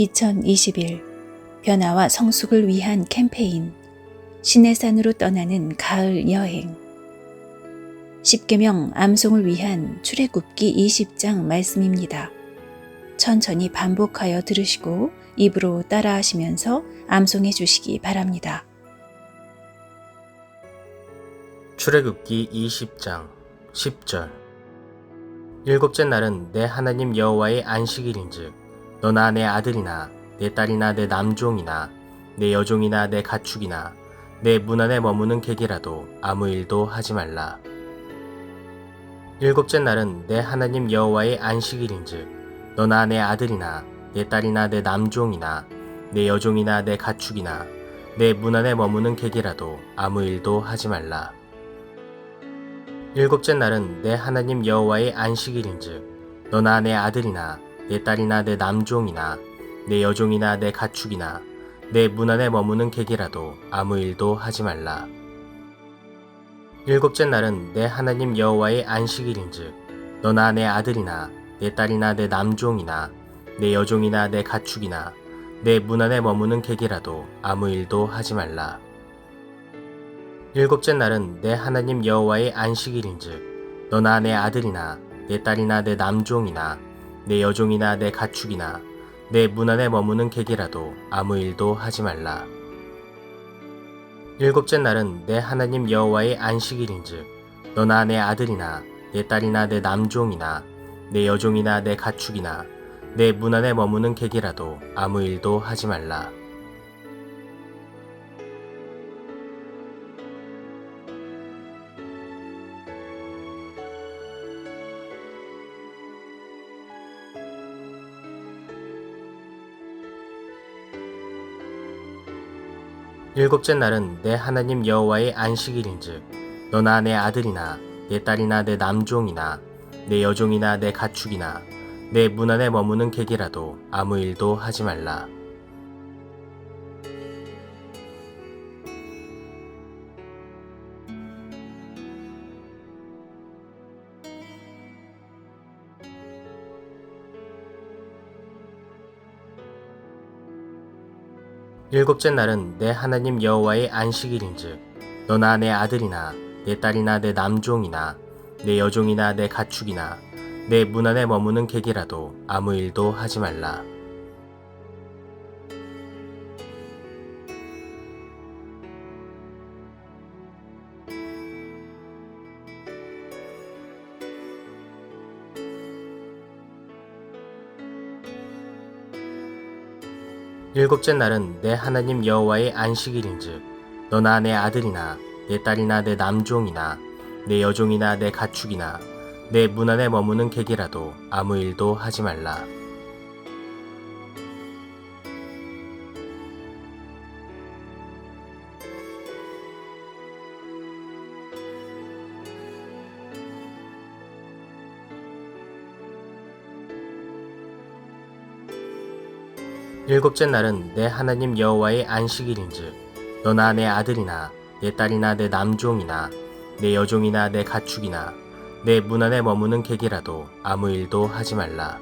2021 변화와 성숙을 위한 캠페인 시내산으로 떠나는 가을 여행 10계명 암송을 위한 출애굽기 20장 말씀입니다. 천천히 반복하여 들으시고 입으로 따라하시면서 암송해 주시기 바랍니다. 출애굽기 20장 10절 일곱째 날은 내 하나님 여호와의 안식일인즉 너나 내 아들이나 내 딸이나 내 남종이나 내 여종이나 내 가축이나 내 문 안에 머무는 객이라도 아무 일도 하지 말라. 일곱째 날은 내 하나님 여호와의 안식일인즉 너나 내 아들이나 내 딸이나 내 남종이나 내 여종이나 내 가축이나 내 문 안에 머무는 객이라도 아무 일도 하지 말라. 일곱째 날은 내 하나님 여호와의 안식일인즉 너나 내 아들이나 내 딸이나 내 남종이나 내 여종이나 내 가축이나 내 문 안에 머무는 객이라도 아무 일도 하지 말라. 일곱째 날은 내 하나님 여호와의 안식일인즉 너나 내 아들이나 내 딸이나 내 남종이나 내 여종이나 내 가축이나 내 문 안에 머무는 객이라도 아무 일도 하지 말라. 일곱째 날은 내 하나님 여호와의 안식일인즉 너나 내 아들이나 내 딸이나 내 남종이나 내 여종이나 내 가축이나 내 문 안에 머무는 객이라도 아무 일도 하지 말라. 일곱째 날은 내 하나님 여호와의 안식일인즉 너나 내 아들이나 내 딸이나 내 남종이나 내 여종이나 내 가축이나 내 문 안에 머무는 객이라도 아무 일도 하지 말라. 일곱째 날은 내 하나님 여호와의 안식일인즉 너나 내 아들이나 내 딸이나 내 남종이나 내 여종이나 내 가축이나 내 문 안에 머무는 객이라도 아무 일도 하지 말라. 일곱째 날은 내 하나님 여호와의 안식일인즉 너나 내 아들이나 내 딸이나 내 남종이나 내 여종이나 내 가축이나 내 문 안에 머무는 객이라도 아무 일도 하지 말라. 일곱째 날은 내 하나님 여호와의 안식일인즉 너나 내 아들이나 내 딸이나 내 남종이나 내 여종이나 내 가축이나 내 문 안에 머무는 객이라도 아무 일도 하지 말라. 일곱째 날은 내 하나님 여호와의 안식일인즉 너나 내 아들이나 내 딸이나 내 남종이나 내 여종이나 내 가축이나 내 문 안에 머무는 객이라도 아무 일도 하지 말라.